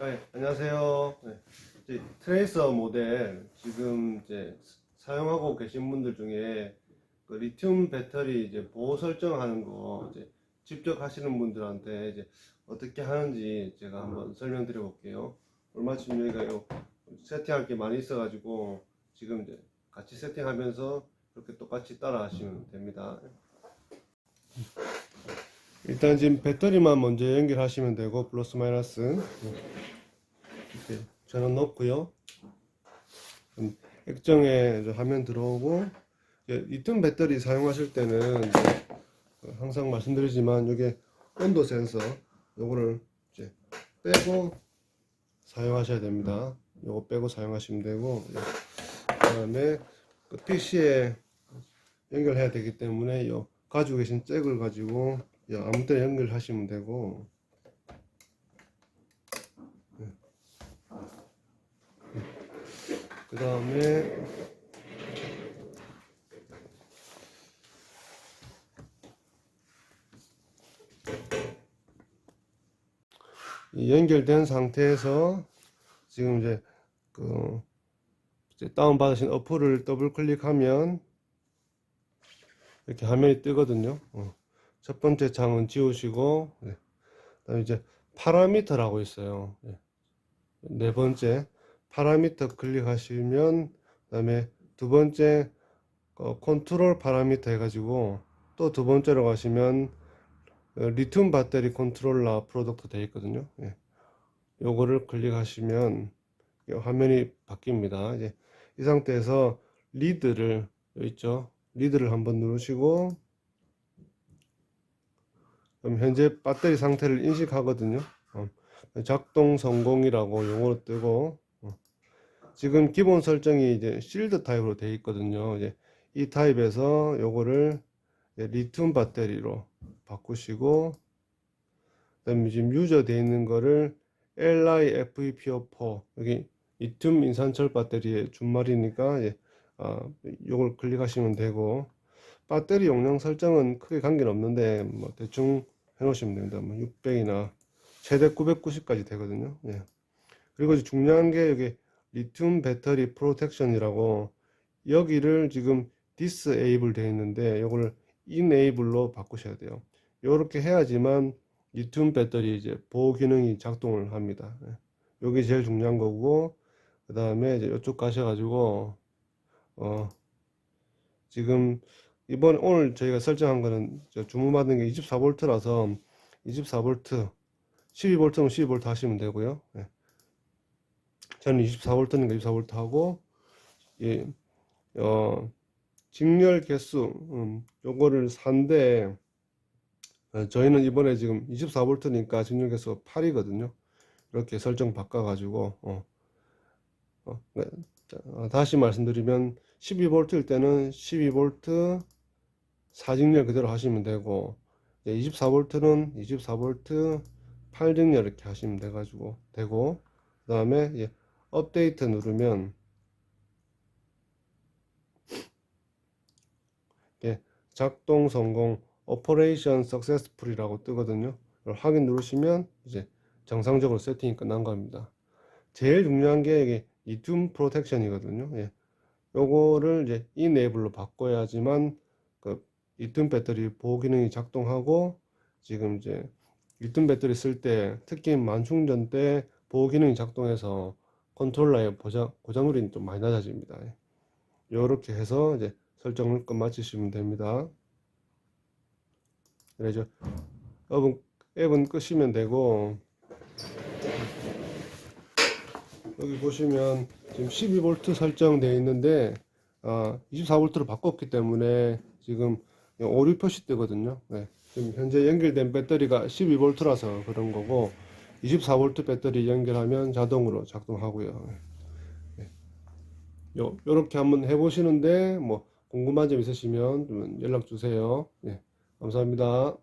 네, 안녕하세요. 네, 트레이서 모델 지금 이제 사용하고 계신 분들 중에 그 리튬 배터리 이제 보호 설정하는 거 이제 직접 하시는 분들한테 이제 어떻게 하는지 제가 한번 설명드려 볼게요. 얼마 전 여기가 요 세팅할 게 많이 있어가지고 지금 이제 같이 세팅하면서 그렇게 똑같이 따라 하시면 됩니다. 일단 지금 배터리만 먼저 연결하시면 되고 플러스 마이너스 이렇게 전원 넣고요. 음, 액정에 화면 들어오고 리튬 배터리 사용하실 때는 항상 말씀드리지만 이게 온도 센서 요거를 이제 빼고 사용하셔야 됩니다. 요거 빼고 사용하시면 되고 그 다음에 그 PC에 연결해야 되기 때문에 요 가지고 계신 잭을 가지고 요 아무 때나 연결하시면 되고 그 다음에 연결된 상태에서 지금 이제 그 이제 다운 받으신 어플을 더블 클릭하면 이렇게 화면이 뜨거든요. 어. 첫 번째 창은 지우시고 네. 그다음에 이제 파라미터라고 있어요. 네. 네 번째 파라미터 클릭하시면 그다음에 두 번째 어, 컨트롤 파라미터 해가지고 또 두 번째로 가시면 어, 리튬 배터리 컨트롤러 프로덕트 되어 있거든요. 예. 요거를 클릭하시면 이 화면이 바뀝니다. 이제 이 상태에서 리드를 있죠. 리드를 한번 누르시고 현재 배터리 상태를 인식하거든요. 어, 작동 성공이라고 용어로 뜨고 어. 지금 기본 설정이 이제 실드 타입으로 되어 있거든요. 이제 이 타입에서 요거를 리튬 배터리로 바꾸시고 그다음에 지금 유저 되어 있는 거를 LiFePO4 여기 리튬 인산철 배터리의 준말이니까 예, 아, 요걸 클릭하시면 되고 배터리 용량 설정은 크게 관계는 없는데 뭐 대충 해 놓으시면 됩니다. 뭐 600이나 최대 990까지 되거든요. 예. 그리고 중요한 게 여기 리튬 배터리 프로텍션이라고 여기를 지금 disable 되어 있는데 요거를 enable로 바꾸셔야 돼요. 요렇게 해야지만 리튬 배터리 이제 보호 기능이 작동을 합니다. 예. 요게 제일 중요한 거고 그 다음에 이제 이쪽 가셔가지고 어 지금 이번 오늘 저희가 설정한 거는 저 주문받은 게 24V라서 24V 12V면 12V 하시면 되고요. 예. 저는 24V니까 24V 하고 예, 어, 직렬 개수 음, 요거를 산데 어, 저희는 이번에 지금 24V니까 직렬 개수가 8이거든요. 이렇게 설정 바꿔 가지고 어, 어, 네. 자, 어, 다시 말씀드리면 12V일 때는 12V 사직렬 그대로 하시면 되고 24V는 24V 8직렬 이렇게 하시면 돼 가지고 되고 그 다음에 업데이트 누르면 예, 작동 성공 오퍼레이션 석세스풀이라고 뜨거든요. 이걸 확인 누르시면 이제 정상적으로 세팅이 끝난 겁니다. 제일 중요한 게 이게 리튬 프로텍션이거든요. 예. 요거를 이제 이네이블로 바꿔야지만 그 리튬 배터리 보호 기능이 작동하고 지금 이제 리튬 배터리 쓸 때 특히 만충전 때 보호 기능이 작동해서 컨트롤러의 고장, 고장률이 좀 많이 낮아집니다. 요렇게 해서 이제 설정을 끝 마치시면 됩니다. 그래서 앱은, 앱은 끄시면 되고 여기 보시면 지금 12V 설정되어 있는데 아, 24V로 바꿨기 때문에 지금 오류 표시 뜨거든요. 네. 지금 현재 연결된 배터리가 12V라서 그런 거고 24V 배터리 연결하면 자동으로 작동하고요. 네. 요, 요렇게 한번 해보시는데 뭐 궁금한 점 있으시면 좀 연락 주세요. 네. 감사합니다.